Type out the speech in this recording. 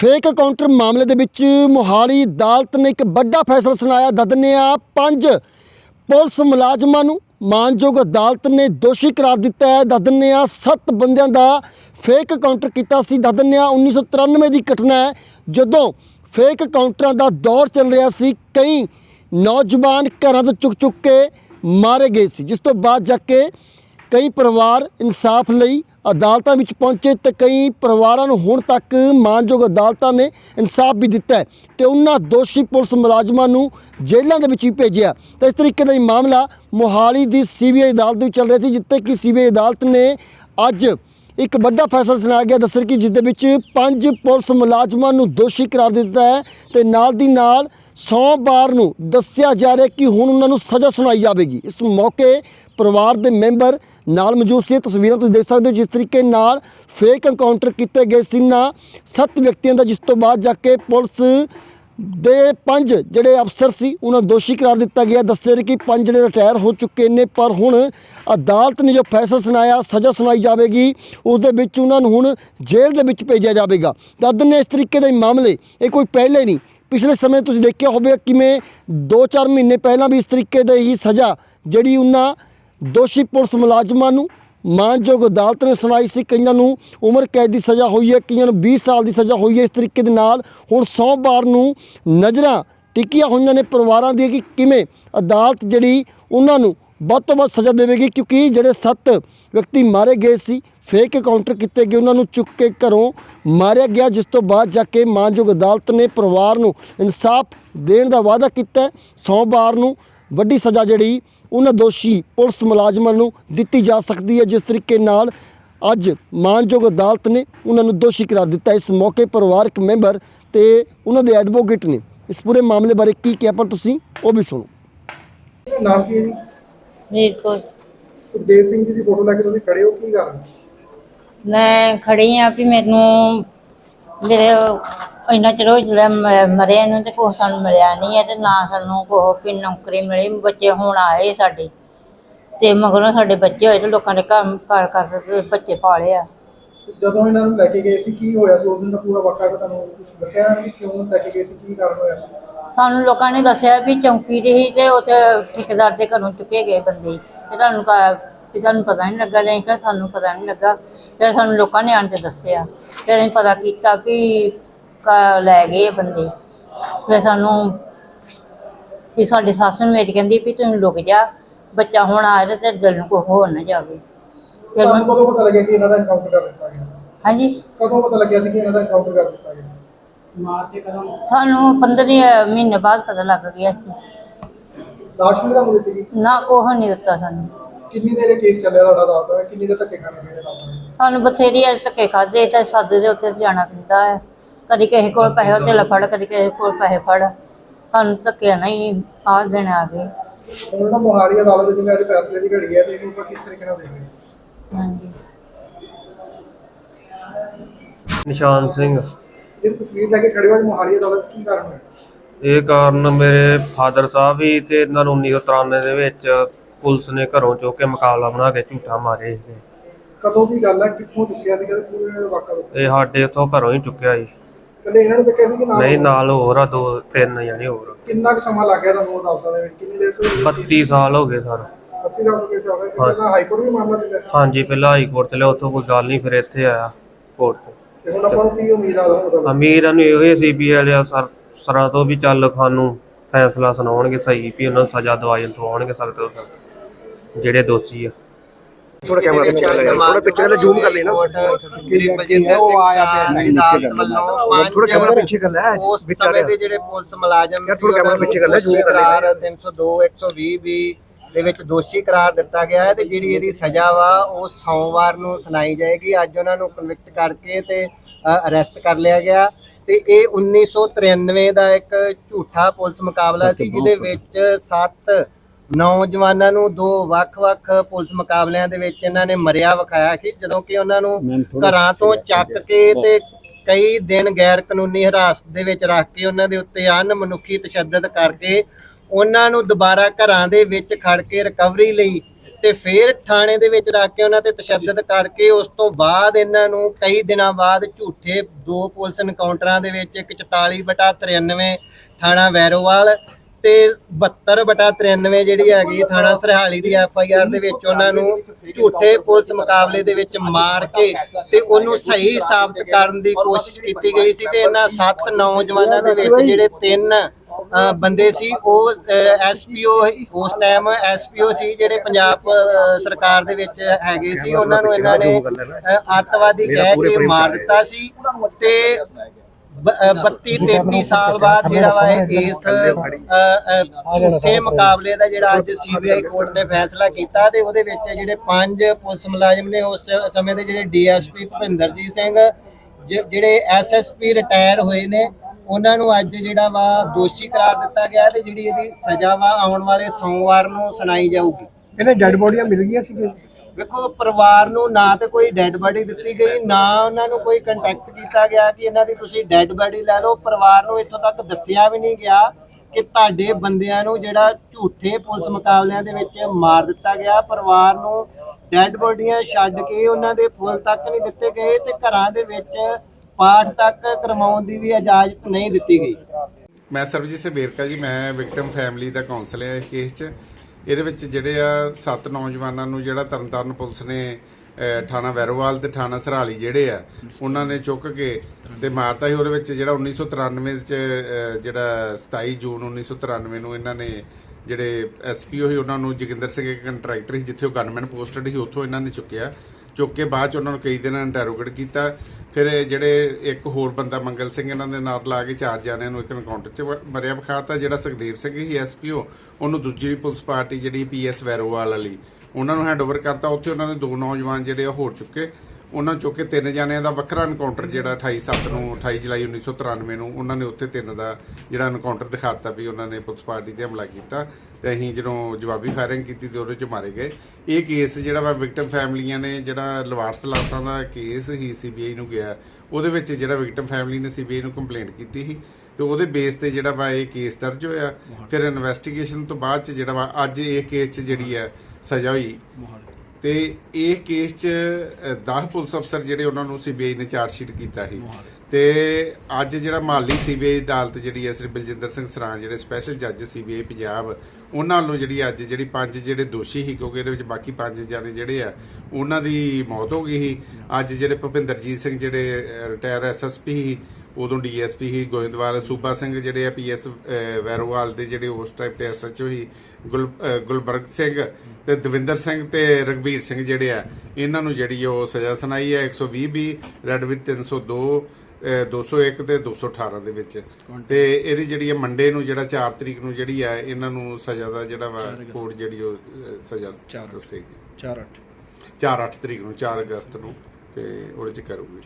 Fake counter ਮਾਮਲੇ ਦੇ ਵਿੱਚ ਮੋਹਾਲੀ ਅਦਾਲਤ ਨੇ ਇੱਕ ਵੱਡਾ ਫੈਸਲਾ ਸੁਣਾਇਆ। ਦਦਨਿਆ ਪੰਜ ਪੁਲਿਸ ਮੁਲਾਜ਼ਮਾਂ ਨੂੰ ਮਾਨਯੋਗ ਅਦਾਲਤ ਨੇ ਦੋਸ਼ੀ ਕਰਾਰ ਦਿੱਤਾ ਹੈ। ਦਦਨਿਆ ਸੱਤ ਬੰਦਿਆਂ ਦਾ ਫੇਕ ਕਾਊਂਟਰ ਕੀਤਾ ਸੀ। ਦਦਨਿਆ 1993 ਦੀ ਘਟਨਾ ਹੈ, ਜਦੋਂ ਫੇਕ ਕਾਊਂਟਰਾਂ ਦਾ ਦੌਰ ਚੱਲ ਰਿਹਾ ਸੀ, ਕਈ ਨੌਜਵਾਨ ਘਰਾਂ ਤੋਂ ਚੁੱਕ ਚੁੱਕ ਕੇ ਮਾਰੇ ਗਏ ਸੀ। ਜਿਸ ਤੋਂ ਬਾਅਦ ਜਾ ਕੇ ਕਈ ਪਰਿਵਾਰ ਇਨਸਾਫ ਲਈ ਅਦਾਲਤਾਂ ਵਿੱਚ ਪਹੁੰਚੇ ਤੇ ਕਈ ਪਰਿਵਾਰਾਂ ਨੂੰ ਹੁਣ ਤੱਕ ਮਾਨਯੋਗ ਅਦਾਲਤਾਂ ਨੇ ਇਨਸਾਫ ਵੀ ਦਿੱਤਾ ਹੈ ਤੇ ਉਹਨਾਂ ਦੋਸ਼ੀ ਪੁਲਿਸ ਮੁਲਾਜ਼ਮਾਂ ਨੂੰ ਜੇਲ੍ਹਾਂ ਦੇ ਵਿੱਚ ਵੀ ਭੇਜਿਆ ਤਾਂ ਇਸ ਤਰੀਕੇ ਦਾ ਇਹ ਮਾਮਲਾ ਮੋਹਾਲੀ ਦੀ ਸੀਬੀਆਈ ਅਦਾਲਤ ਦੇ ਵਿੱਚ ਚੱਲ ਰਿਹਾ ਸੀ, ਜਿੱਥੇ ਕਿ ਸੀਬੀਆਈ ਅਦਾਲਤ ਨੇ ਅੱਜ ਇੱਕ ਵੱਡਾ ਫੈਸਲਾ ਸੁਣਾਇਆ ਗਿਆ ਦੱਸਰ ਕਿ ਜਿਸ ਦੇ ਵਿੱਚ ਪੰਜ ਪੁਲਿਸ ਮੁਲਾਜ਼ਮਾਂ ਨੂੰ ਦੋਸ਼ੀ ਕਰਾਰ ਦਿੱਤਾ ਹੈ ਤੇ ਨਾਲ ਦੀ ਨਾਲ ਸੋਮਵਾਰ ਨੂੰ ਦੱਸਿਆ ਜਾ ਰਿਹਾ ਕਿ ਹੁਣ ਉਹਨਾਂ ਨੂੰ ਸਜ਼ਾ ਸੁਣਾਈ ਜਾਵੇਗੀ। ਇਸ ਮੌਕੇ ਪਰਿਵਾਰ ਦੇ ਮੈਂਬਰ ਨਾਲ ਮੌਜੂਦ ਸੀ। ਤਸਵੀਰਾਂ ਤੁਸੀਂ ਦੇਖ ਸਕਦੇ ਹੋ, ਜਿਸ ਤਰੀਕੇ ਨਾਲ ਫੇਕ ਐਨਕਾਊਂਟਰ ਕੀਤੇ ਗਏ ਸੀ। ਨਾ ਸੱਤ ਵਿਅਕਤੀਆਂ ਦਾ, ਜਿਸ ਤੋਂ ਬਾਅਦ ਜਾ ਕੇ ਪੁਲਿਸ ਦੇ ਪੰਜ ਜਿਹੜੇ ਅਫਸਰ ਸੀ, ਉਹਨਾਂ ਨੂੰ ਦੋਸ਼ੀ ਕਰਾਰ ਦਿੱਤਾ ਗਿਆ। ਦੱਸਿਆ ਰਿਹਾ ਕਿ ਪੰਜ ਜਿਹੜੇ ਰਿਟਾਇਰ ਹੋ ਚੁੱਕੇ ਨੇ, ਪਰ ਹੁਣ ਅਦਾਲਤ ਨੇ ਜੋ ਫੈਸਲਾ ਸੁਣਾਇਆ, ਸਜ਼ਾ ਸੁਣਾਈ ਜਾਵੇਗੀ। ਉਸ ਦੇ ਵਿੱਚ ਉਹਨਾਂ ਨੂੰ ਹੁਣ ਜੇਲ੍ਹ ਦੇ ਵਿੱਚ ਭੇਜਿਆ ਜਾਵੇਗਾ। ਤਦ ਨੇ ਇਸ ਤਰੀਕੇ ਦੇ ਮਾਮਲੇ। ਇਹ ਕੋਈ ਪਹਿਲੇ ਨਹੀਂ। ਪਿਛਲੇ ਸਮੇਂ ਤੁਸੀਂ ਦੇਖਿਆ ਹੋਵੇ ਕਿਵੇਂ 2-4 ਮਹੀਨੇ ਪਹਿਲਾਂ ਵੀ ਇਸ ਤਰੀਕੇ ਦੀ ਹੀ ਸਜ਼ਾ ਜਿਹੜੀ ਉਹਨਾਂ ਦੋਸ਼ੀ ਪੁਲਿਸ ਮੁਲਾਜ਼ਮਾਂ ਨੂੰ ਮਾਨਯੋਗ ਅਦਾਲਤ ਨੇ ਸੁਣਾਈ ਸੀ। ਕਈਆਂ ਨੂੰ ਉਮਰ ਕੈਦ ਦੀ ਸਜ਼ਾ ਹੋਈ ਹੈ, ਕਈਆਂ ਨੂੰ 20 ਸਾਲ ਦੀ ਸਜ਼ਾ ਹੋਈ ਹੈ। ਇਸ ਤਰੀਕੇ ਦੇ ਨਾਲ ਹੁਣ ਸੋਮਵਾਰ ਨੂੰ ਨਜ਼ਰਾਂ ਟਿਕੀਆਂ ਹੋਈਆਂ ਨੇ ਪਰਿਵਾਰਾਂ ਦੀ ਕਿ ਕਿਵੇਂ ਅਦਾਲਤ ਜਿਹੜੀ ਉਹਨਾਂ ਨੂੰ ਵੱਧ ਤੋਂ ਵੱਧ ਸਜ਼ਾ ਦੇਵੇਗੀ, ਕਿਉਂਕਿ ਜਿਹੜੇ ਸੱਤ ਵਿਅਕਤੀ ਮਾਰੇ ਗਏ ਸੀ ਫੇਕ ਕਾਊਂਟਰ ਕੀਤੇ ਗਏ ਉਹਨਾਂ ਨੂੰ ਚੁੱਕ ਕੇ ਘਰੋਂ ਮਾਰਿਆ ਗਿਆ ਜਿਸ ਤੋਂ ਬਾਅਦ ਜਾ ਕੇ ਮਾਨਯੋਗ ਅਦਾਲਤ ਨੇ ਪਰਿਵਾਰ ਨੂੰ ਇਨਸਾਫ ਦੇਣ ਦਾ ਵਾਅਦਾ ਕੀਤਾ। ਸੋਮਵਾਰ ਨੂੰ ਵੱਡੀ ਸਜ਼ਾ ਜਿਹੜੀ ਉਹਨਾਂ ਦੋਸ਼ੀ ਪੁਲਿਸ ਮੁਲਾਜ਼ਮਾਂ ਨੂੰ ਦਿੱਤੀ ਜਾ ਸਕਦੀ ਹੈ। ਜਿਸ ਤਰੀਕੇ ਨਾਲ ਅੱਜ ਮਾਨਯੋਗ ਅਦਾਲਤ ਨੇ ਉਹਨਾਂ ਨੂੰ ਦੋਸ਼ੀ ਕਰਾਰ ਦਿੱਤਾ। ਇਸ ਮੌਕੇ ਪਰਿਵਾਰਕ ਮੈਂਬਰ ਤੇ ਉਹਨਾਂ ਦੇ ਐਡਵੋਕੇਟ ਨੇ। ਇਸ ਪੂਰੇ ਮਾਮਲੇ ਬਾਰੇ ਕੀ ਕਿਹਾ ਪਰ ਤੁਸੀਂ ਉਹ ਵੀ ਸੁਣੋ। ਨਾਮ ਕੀ ਹੈ ਜੀ? ਮੇਰੇ ਕੋਲ ਸੁਖਦੇਵ ਸਿੰਘ ਜੀ ਦੀ ਫੋਟੋ ਲੈ ਕੇ ਤੁਸੀਂ ਖੜੇ ਹੋ ਕੀ ਕਾਰਨ? ਮੈਂ ਖੜੀ ਆ ਵੀ ਮੈਨੂੰ ਮੇਰੇ ਇੰਨਾ ਚਿਰ ਹੋ ਜਿਹੜਾ ਮਰਿਆ ਨੂੰ ਤੇ ਕੁਛ ਸਾਨੂੰ ਮਿਲਿਆ ਨਹੀਂ ਹੈ ਤੇ ਨਾ ਸਾਨੂੰ ਕੋਹ ਵੀ ਨੌਕਰੀ ਮਿਲੀ। ਬੱਚੇ ਹੁਣ ਆਏ ਸਾਡੇ ਤੇ ਮਗਰੋਂ ਸਾਡੇ ਬੱਚੇ ਹੋਏ ਤੇ ਲੋਕਾਂ ਦੇ ਘਰ ਕਰ ਕੇ ਬੱਚੇ ਪਾਲੇ ਆ। ਜਦੋਂ ਇਹਨਾਂ ਨੂੰ ਲੈ ਕੇ ਗਏ ਸੀ ਕੀ ਹੋਇਆ ਸੀ? ਉਸ ਦਿਨ ਦਾ ਪੂਰਾ ਵਾਕਿਆ ਤੁਹਾਨੂੰ ਕੁਝ ਦੱਸਿਆ ਇਹਨਾਂ ਨੇ ਕਿਉਂ ਲੈ ਕੇ ਗਏ ਸੀ? ਕੀ ਕਾਰਨ ਹੋਇਆ ਸੀ? ਸਾਨੂੰ ਲੋਕਾਂ ਨੇ ਦੱਸਿਆ ਵੀ ਚੌਂਕੀ ਸੀ ਤੇ ਉੱਥੇ ਠੇਕੇਦਾਰ ਦੇ ਘਰੋਂ ਚੁੱਕੇ ਗਏ ਬੰਦੇ। ਤੇ ਤੁਹਾਨੂੰ ਵੀ ਤੁਹਾਨੂੰ ਪਤਾ ਨਹੀਂ ਲੱਗਾ ਨਹੀਂ ਕਿ ਸਾਨੂੰ ਪਤਾ ਨਹੀਂ ਲੱਗਾ ਫਿਰ ਸਾਨੂੰ ਲੋਕਾਂ ਨੇ ਆਣ ਕੇ ਦੱਸਿਆ। ਫਿਰ ਅਸੀਂ ਪਤਾ ਕੀਤਾ ਵੀ ਕ- ਲੈ ਗਏ ਇਹ ਬੰਦੇ। ਫਿਰ ਸਾਨੂੰ ਵੀ ਸਾਡੀ ਸੱਸ ਨੂੰ ਮੇਰੀ ਕਹਿੰਦੀ ਵੀ ਤੂੰ ਰੁਕ ਜਾ ਬੱਚਾ ਹੁਣ ਆ ਰਿਹਾ ਤੇ ਦਿਲ ਨੂੰ ਕੋਈ ਹੋ ਨਾ ਜਾਵੇ। ਫਿਰ ਤੁਹਾਨੂੰ ਮੈਂ ਕਦੋਂ ਪਤਾ ਲੱਗਿਆ ਕਿ ਇਹਨਾਂ ਦਾ ਐਨਕਾਊਂਟਰ ਕਰ ਦਿੱਤਾ ਗਿਆ? ਹਾਂਜੀ? ਕਦੋਂ ਪਤਾ ਲੱਗਿਆ ਸੀ ਕਿ ਇਹਨਾਂ ਦਾ ਐਨਕਾਊਂਟਰ ਕਰ ਦਿੱਤਾ ਗਿਆ? ਸਾਨੂੰ 15 ਮਹੀਨੇ ਬਾਅਦ ਪਤਾ ਲੱਗ ਗਿਆ ਸੀ। ਲਾਸ਼ ਵੀ ਤੁਹਾਨੂੰ ਦਿੱਤੀ ਗਈ? ਨਾ ਕੋਹ ਨਹੀਂ ਦਿੱਤਾ ਸਾਨੂੰ। ਕਿੰਨੀ ਦੇਰ ਇਹ ਕੇਸ ਚੱਲਿਆ ਤੁਹਾਡਾ ਦੱਸ ਦਿਓ ਕਿੰਨੀ ਦੇਰ ਧੱਕੇ ਖਾਣੇ ਪਏ ਨੇ ਤੁਹਾਨੂੰ ਸਾਨੂੰ ਬਥੇਰੀ ਅਜ ਧੱਕੇ ਖਾਦੇ ਤੇ ਸੱਦੇ ਦੇ ਉੱਤੇ ਜਾਣਾ ਪੈਂਦਾ ਹੈ। ਕਦੀ ਕਿਸੇ ਕੋਲ ਪੈਸੇ ਤੇ ਲਫੜ ਕਦੀ ਕਿਸੇ ਕੋਲ ਪੈਸੇ ਫੜ। ਸਾਨੂੰ ਧੱਕੇ ਨਹੀਂ ਆਹ ਦਿਨ ਆ ਗਏ। ਹੁਣ ਜਿਹੜਾ ਮੋਹਾਲੀ ਅਦਾਲਤ ਜਿਵੇਂ ਅੱਜ ਫੈਸਲੇ ਦੀ ਘੜੀ ਹੈ ਤੇ ਇਹਨੂੰ ਆਪਾਂ ਕਿਸ ਤਰੀਕੇ ਨਾਲ ਦੇਖਦੇ ਹਾਂ? ਹਾਂਜੀ। ਨਿਸ਼ਾਨ ਸਿੰਘ। ਜਿਹੜੀ ਤਸਵੀਰ ਲੈ ਕੇ ਖੜੇ ਹੋ ਅੱਜ ਮੋਹਾਲੀ ਅਦਾਲਤ ਕੀ ਕਾਰਨ ਹੋਇਆ ਇਹ ਕਾਰਨ ਮੇਰੇ ਫਾਦਰ ਸਾਹਿਬ ਵੀ ਤੇ ਇਹਨਾਂ ਨੂੰ 1993 ਦੇ ਵਿੱਚ ਪੁਲਿਸ ਨੇ ਘਰੋਂ ਚੁੱਕ ਕੇ ਮੁਕਾਬਲਾ ਬਣਾ ਕੇ ਝੂਠਾ ਮਾਰੇ ਕਦੋਂ ਦੀ ਗੱਲ ਹੈ? ਕਿੱਥੋਂ ਚੁੱਕਿਆ ਸੀ ਕਦੇ ਪੂਰੇ ਵਾਕਾ ਦੱਸੋ ਇਹ ਸਾਡੇ ਉੱਥੋਂ ਘਰੋਂ ਹੀ ਚੁੱਕਿਆ ਜੀ। ਕੱਲੇ ਇਹਨਾਂ ਨੂੰ ਚੱਕਿਆ ਸੀ ਕਿ ਨਹੀਂ ਨਾਲ ਹੋਰ ਆ ਦੋ ਤਿੰਨ ਜਾਣੇ ਹੋਰ। ਕਿੰਨਾ ਕੁ ਸਮਾਂ ਲੱਗ ਗਿਆ ਤੁਹਾਨੂੰ ਅਦਾਲਤਾਂ ਦੇ ਵਿੱਚ ਕਿੰਨੀ ਦੇਰ ਤੋਂ 32 ਸਾਲ ਹੋ ਗਏ ਸਰ। 32 ਦਾ ਕੇਸ ਹੋ। ਗਿਆ ਕਿੰਨਾ ਹਾਈ ਕੋਰਟ ਵੀ ਮਾਮਲਾ ਚੱਲਿਆ। ਹਾਂਜੀ ਪਹਿਲਾਂ ਹਾਈ ਕੋਰਟ ਤੇ ਲਿਆ ਉੱਥੋਂ ਕੋਈ ਗੱਲ ਨਹੀਂ ਫਿਰ ਇੱਥੇ ਆਇਆ ਕੋਰਟ ਤੇ। ਤੇ ਹੁਣ ਆਪਾਂ ਨੂੰ ਕੀ ਉਮੀਦ ਆ ਉਹਦਾ ਅਮੀਰ ਨੂੰ ਇਹੋ ਹੀ ਸੀ ਵੀ ਵਾਲਿਆ ਸਰ ਸਰਾਂ ਤੋਂ ਵੀ ਚੱਲ ਸਾਨੂੰ ਫੈਸਲਾ ਸੁਣਾਉਣਗੇ ਸਹੀ ਵੀ ਉਹਨਾਂ ਨੂੰ ਸਜ਼ਾ ਦਵਾਈ ਦਵਾਉਣਗੇ ਸਖਤ ਤੋਂ ਸਖਤ। ਜਿਹੜੇ ਦੋਸ਼ੀ ਆ। ਥੋੜਾ ਕੈਮਰਾ ਪਿੱਛੇ ਕਰ ਲੈ ਥੋੜਾ ਪਿੱਛੇ ਕਰ ਜ਼ੂਮ ਕਰ ਲੈਣਾ ਸ੍ਰੀ ਬਲਜਿੰਦਰ ਸਿੰਘ ਸਾਹਿਬ ਅਦਾਲਤ ਵੱਲੋਂ ਥੋੜਾ ਕੈਮਰਾ ਪਿੱਛੇ ਕਰ ਲੈ ਉਸ ਵਿੱਚ ਸਮੇਂ ਆ ਦੇ ਜਿਹੜੇ ਪੁਲਿਸ ਮੁਲਾਜ਼ਮ ਯਾਰ ਥੋੜ੍ਹਾ ਕੈਮਰਾ ਪਿੱਛੇ ਕਰ ਲੈ, zoom ਕਰ ਲੈ। ਕਰਾਰ 302 120 ਵੀ ਦੇ ਵਿੱਚ ਦੋਸ਼ੀ ਕਰਾਰ ਦਿੱਤਾ ਗਿਆ ਹੈ ਤੇ ਜਿਹੜੀ ਇਹਦੀ ਸਜ਼ਾ ਵਾ ਉਹ ਸੋਮਵਾਰ ਨੂੰ ਸੁਣਾਈ ਜਾਏਗੀ। ਅੱਜ ਉਹਨਾਂ ਨੂੰ ਕਨਵਿਕਟ ਕਰਕੇ ਤੇ ਅਰੈਸਟ ਕਰ ਲਿਆ ਗਿਆ। ਤੇ ਇਹ 1993 ਦਾ ਇੱਕ ਝੂਠਾ ਪੁਲਿਸ ਮੁਕਾਬਲਾ ਸੀ ਜਿਹਦੇ ਵਿੱਚ 7 ਨੌਜਵਾਨਾਂ ਨੂੰ ਦੋ ਵੱਖ-ਵੱਖ ਪੁਲਿਸ ਮੁਕਾਬਲਿਆਂ ਦੇ ਵਿੱਚ ਇਹਨਾਂ ਨੇ ਮਰਿਆ ਵਿਖਾਇਆ ਕਿ ਜਦੋਂ ਕਿ ਉਹਨਾਂ ਨੂੰ ਘਰਾਂ ਤੋਂ ਚੱਕ ਕੇ ਤੇ ਕਈ ਦਿਨ ਗੈਰ ਕਾਨੂੰਨੀ ਹਿਰਾਸਤ ਦੇ ਵਿੱਚ ਰੱਖ ਕੇ ਉਹਨਾਂ ਦੇ ਉੱਤੇ ਅਨ ਮਨੁੱਖੀ ਤਸ਼ੱਦਦ ਕਰਕੇ ਉਹਨਾਂ ਨੂੰ ਦੁਬਾਰਾ ਘਰਾਂ ਦੇ ਵਿੱਚ ਖੜ ਕੇ ਰਿਕਵਰੀ ਲਈ ਤੇ ਫਿਰ ਥਾਣੇ ਦੇ ਵਿੱਚ ਰੱਖ ਕੇ ਉਹਨਾਂ ਤੇ ਤਸ਼ੱਦਦ ਕਰਕੇ ਉਸ ਤੋਂ ਬਾਅਦ ਇਹਨਾਂ ਨੂੰ ਕਈ ਦਿਨਾਂ ਬਾਅਦ ਝੂਠੇ ਦੋ ਪੁਲਿਸ ਐਨਕਾਊਂਟਰਾਂ ਦੇ ਵਿੱਚ ਇੱਕ 44 ਬਟਾ 93 ਥਾਣਾ ਵੈਰੋਵਾਲ ਤੇ 72 ਬਟਾ 93 ਜਿਹੜੀ ਹੈਗੀ ਥਾਣਾ ਸਰਹਾਲੀ ਦੀ ਐਫ ਆਈ ਆਰ ਦੇ ਵਿੱਚ ਉਹਨਾਂ ਨੂੰ ਝੂਠੇ ਪੁਲਿਸ ਮੁਕਾਬਲੇ ਦੇ ਵਿੱਚ ਮਾਰ ਕੇ ਤੇ ਉਹਨੂੰ ਸਹੀ ਸਾਬਤ ਕਰਨ ਦੀ ਕੋਸ਼ਿਸ਼ ਕੀਤੀ ਗਈ ਸੀ ਤੇ ਇਹਨਾਂ ਸੱਤ ਨੌਜਵਾਨਾਂ ਦੇ ਵਿੱਚ ਜਿਹੜੇ ਤਿੰਨ ਬੰਦੇ ਸੀ, ਉਹ ਐਸਪੀਓ ਉਸ ਟਾਈਮ ਐਸਪੀਓ ਸੀ ਜਿਹੜੇ ਪੰਜਾਬ ਸਰਕਾਰ ਦੇ ਵਿੱਚ ਹੈਗੇ ਸੀ, ਉਹਨਾਂ ਨੂੰ ਇਹਨਾਂ ਨੇ ਅੱਤਵਾਦੀ ਕਹਿ ਕੇ ਮਾਰ ਦਿੱਤਾ ਸੀ ਤੇ 32 33 ਸਾਲ ਬਾਅਦ ਜਿਹੜਾ ਵਾ ਇਹ ਇਸ ਝੂਠੇ ਮੁਕਾਬਲੇ ਦਾ ਜਿਹੜਾ ਅੱਜ ਸੀਬੀਆਈ ਕੋਰਟ ਨੇ ਫੈਸਲਾ ਕੀਤਾ ਤੇ ਉਹਦੇ ਵਿੱਚ ਜਿਹੜੇ ਪੰਜ ਪੁਲਿਸ ਮੁਲਾਜ਼ਮ ਨੇ ਉਸ ਸਮੇਂ ਦੇ ਜਿਹੜੇ ਡੀਐਸਪੀ ਭੁਪਿੰਦਰਜੀਤ ਸਿੰਘ ਜਿਹੜੇ ਐਸਐਸਪੀ ਰਿਟਾਇਰ ਹੋਏ ਨੇ ਉਹਨਾਂ ਨੂੰ ਅੱਜ ਜਿਹੜਾ ਵਾ ਦੋਸ਼ੀ ਕਰਾਰ ਦਿੱਤਾ ਗਿਆ ਤੇ ਜਿਹੜੀ ਇਹਦੀ ਸਜ਼ਾ ਵਾ ਆਉਣ ਵਾਲੇ ਸੋਮਵਾਰ ਨੂੰ ਸੁਣਾਈ ਜਾਊਗੀ। ਇਹਨੇ ਡੈੱਡ ਬੋਡੀਆਂ ਮਿਲ ਗਈਆਂ ਸੀ ਵੇਖੋ, ਪਰਿਵਾਰ ਨੂੰ ਨਾ ਤੇ ਕੋਈ ਡੈੱਡ ਬਾਡੀ ਦਿੱਤੀ ਗਈ, ਨਾ ਉਹਨਾਂ ਨੂੰ ਕੋਈ ਕੰਟੈਕਟ ਕੀਤਾ ਗਿਆ ਕਿ ਇਹਨਾਂ ਦੀ ਤੁਸੀਂ ਡੈੱਡ ਬਾਡੀ ਲੈ ਲਓ। ਪਰਿਵਾਰ ਨੂੰ ਇੱਥੋਂ ਤੱਕ ਦੱਸਿਆ ਵੀ ਨਹੀਂ ਗਿਆ ਕਿ ਤੁਹਾਡੇ ਬੰਦਿਆਂ ਨੂੰ ਜਿਹੜਾ ਝੂਠੇ ਪੁਲਿਸ ਮੁਕਾਬਲਿਆਂ ਦੇ ਵਿੱਚ ਮਾਰ ਦਿੱਤਾ ਗਿਆ। ਪਰਿਵਾਰ ਨੂੰ ਡੈੱਡ ਬੋਡੀਆਂ ਛੱਡ ਕੇ ਉਹਨਾਂ ਦੇ ਫੁੱਲ ਤੱਕ ਨਹੀਂ ਦਿੱਤੇ ਗਏ ਤੇ ਘਰਾਂ ਦੇ ਵਿੱਚ ਪਾਠ ਤੱਕ ਕਰਵਾਉਣ ਦੀ ਵੀ ਇਜਾਜ਼ਤ ਨਹੀਂ ਦਿੱਤੀ ਗਈ। ਮੈਂ ਸਰਬਜੀਤ ਸਿੰਘ ਜੀ, ਮੈਂ ਵਿਕਟਮ ਫੈਮਿਲੀ ਦਾ ਕਾਉਂਸਲਰ ਹਾਂ ਇਸ ਕੇਸ 'ਚ। ਇਹਦੇ ਵਿੱਚ ਜਿਹੜੇ ਆ ਸੱਤ ਨੌਜਵਾਨਾਂ ਨੂੰ ਜਿਹੜਾ ਤਰਨਤਾਰਨ ਪੁਲਿਸ ਨੇ ਥਾਣਾ ਵੈਰੋਵਾਲ ਤੇ ਥਾਣਾ ਸਰਾਲੀ ਜਿਹੜੇ ਆ, ਉਹਨਾਂ ਨੇ ਚੁੱਕ ਕੇ ਤੇ ਮਾਰਤਾ ਸੀ। ਉਹਦੇ ਵਿੱਚ ਜਿਹੜਾ 1993 ਚ ਜਿਹੜਾ 27 ਜੂਨ 1993 ਨੂੰ ਇਹਨਾਂ ਨੇ ਜਿਹੜੇ ਐਸਪੀਓ ਸੀ, ਉਹਨਾਂ ਨੂੰ ਜੋਗਿੰਦਰ ਸਿੰਘ ਇੱਕ ਕੰਟਰੈਕਟਰ ਸੀ, ਜਿੱਥੇ ਉਹ ਗਨਮੈਨ ਪੋਸਟਡ ਸੀ, ਉੱਥੋਂ ਇਹਨਾਂ ਨੇ ਚੁੱਕਿਆ। ਚੁੱਕ ਕੇ ਬਾਅਦ ਚ ਉਹਨਾਂ ਨੂੰ ਕਈ ਦਿਨਾਂ ਇੰਟਰੋਗੇਟ ਕੀਤਾ। ਫਿਰ ਜਿਹੜੇ ਇੱਕ ਹੋਰ ਬੰਦਾ ਮੰਗਲ ਸਿੰਘ ਇਹਨਾਂ ਦੇ ਨਾਲ ਲਾ ਕੇ ਚਾਰ ਜਾਣਿਆਂ ਨੂੰ ਇੱਕ ਐਨਕਾਊਂਟਰ 'ਚ ਮ- ਮਰਿਆ ਵਿਖਾਤਾ, ਜਿਹੜਾ ਸੁਖਦੇਵ ਸਿੰਘ ਸੀ ਐਸਪੀਓ ਉਹਨੂੰ ਦੂਜੀ ਪੁਲਿਸ ਪਾਰਟੀ ਜਿਹੜੀ ਪੀਐਸ ਵੈਰੋਵਾਲ ਵਾਲੀ, ਉਹਨਾਂ ਨੂੰ ਹੈਂਡਓਵਰ ਕਰਤਾ। ਉੱਥੇ ਉਹਨਾਂ ਨੇ ਦੋ ਨੌਜਵਾਨ ਜਿਹੜੇ ਆ ਹੋਰ ਚੁੱਕੇ। ਉਹਨਾਂ ਚੁੱਕ ਕੇ ਤਿੰਨ ਜਾਣਿਆਂ ਦਾ ਵੱਖਰਾ ਐਨਕਾਊਂਟਰ ਜਿਹੜਾ 28 ਸੱਤ ਨੂੰ 28 ਜੁਲਾਈ 1993 ਨੂੰ ਉਹਨਾਂ ਨੇ ਉੱਥੇ ਤਿੰਨ ਦਾ ਜਿਹੜਾ ਐਨਕਾਊਂਟਰ ਦਿਖਾਤਾ ਵੀ ਉਹਨਾਂ ਨੇ ਪੁਲਿਸ ਪਾਰਟੀ ਤੇ ਹਮਲਾ ਕੀਤਾ ਤੇ ਅਸੀਂ ਜਦੋਂ ਜਵਾਬੀ ਫਾਇਰਿੰਗ ਕੀਤੀ ਤੇ ਉਹਦੇ ਚ ਮਾਰੇ ਗਏ। ਇਹ ਕੇਸ ਜਿਹੜਾ ਵਾ ਵਿਕਟਮ ਫੈਮਲੀਆਂ ਨੇ ਜਿਹੜਾ ਲਵਾਰਸ ਲਾਸਾਂ ਦਾ ਕੇਸ ਹੀ ਸੀਬੀਆਈ ਨੂੰ ਗਿਆ। ਉਹਦੇ ਵਿੱਚ ਜਿਹੜਾ ਵਿਕਟਮ ਫੈਮਲੀ ਨੇ ਸੀਬੀਆਈ ਨੂੰ ਕੰਪਲੇਂਟ ਕੀਤੀ ਸੀ ਤੇ ਉਹਦੇ ਬੇਸ ਤੇ ਜਿਹੜਾ ਵਾ ਇਹ ਕੇਸ ਦਰਜ ਹੋਇਆ। ਫਿਰ ਇਨਵੈਸਟੀਗੇਸ਼ਨ ਤੋਂ ਬਾਅਦ ਚ ਜਿਹੜਾ ਵਾ ਅੱਜ ਇਹ ਕੇਸ ਚ ਜਿਹੜੀ ਆ ਸਜ਼ਾ ਹੋਈ। ਤੇ ਇਹ ਕੇਸ 'ਚ 10 ਪੁਲਿਸ ਅਫਸਰ ਜਿਹੜੇ ਉਹਨਾਂ ਨੂੰ ਸੀਬੀਆਈ ਨੇ ਚਾਰਜ ਸ਼ੀਟ ਕੀਤਾ ਸੀ। ਤੇ ਅੱਜ ਜਿਹੜਾ ਮਾਲੀ ਸੀਬੀਆਈ ਅਦਾਲਤ ਜਿਹੜੀ ਹੈ ਸ੍ਰੀ ਬਲਜਿੰਦਰ ਸਿੰਘ ਸਰਾਂ ਜਿਹੜੇ ਸਪੈਸ਼ਲ ਜੱਜ ਸੀਬੀਆਈ ਪੰਜਾਬ ਉਹਨਾਂ ਵੱਲੋਂ ਜਿਹੜੀ ਅੱਜ ਜਿਹੜੀ ਪੰਜ ਜਿਹੜੇ ਦੋਸ਼ੀ ਸੀ ਕਿਉਂਕਿ ਇਹਦੇ ਵਿੱਚ ਬਾਕੀ ਪੰਜ ਜਾਣੇ ਜਿਹੜੇ ਆ ਉਹਨਾਂ ਦੀ ਮੌਤ ਹੋ ਗਈ ਸੀ। ਅੱਜ ਜਿਹੜੇ ਭੁਪਿੰਦਰਜੀਤ ਸਿੰਘ ਜਿਹੜੇ ਰਿਟਾਇਰ ਐਸਐਸਪੀ ਸੀ ਉਦੋਂ ਡੀਐਸਪੀ ਸੀ ਗੋਇੰਦਵਾਲ ਸੂਬਾ ਸਿੰਘ ਜਿਹੜੇ ਆ ਪੀਐਸ ਵੈਰੋਵਾਲ ਦੇ ਜਿਹੜੇ ਉਸ ਟਾਈਪ ਤੇ ਐਸਐਚਓ ਅਹ ਗੁਲਬਰਗ ਸਿੰਘ ਤੇ ਦਵਿੰਦਰ ਸਿੰਘ ਤੇ ਰਗਵੀਰ ਸਿੰਘ ਜਿਹੜੇ ਆ ਇਹਨਾਂ ਨੂੰ ਜਿਹੜੀ ਉਹ ਸਜ਼ਾ ਸੁਣਾਈ ਹੈ 120 ਬੀ ਰੈਡ ਵਿਦ 302 ਅਹ 201 ਤੇ 218 ਦੇ ਵਿੱਚ। ਤੇ ਇਹਦੀ ਜਿਹੜੀ ਹੈ ਮੰਡੇ ਨੂੰ ਜਿਹੜਾ 4 ਤਰੀਕ ਨੂੰ ਜਿਹੜੀ ਆ ਇਹਨਾਂ ਨੂੰ ਸਜ਼ਾ ਦਾ ਜਿਹੜਾ ਵਾ ਕੋਡ ਜਿਹੜੀ ਉਹ ਸਜ਼ਾ ਦੱਸੇਗੀ। 4 8 4 8 ਤਰੀਕ ਨੂੰ 4 ਅਗਸਤ ਨੂੰ ਤੇ ਉਹਦੇ ਚ ਕਰੂਗੀ।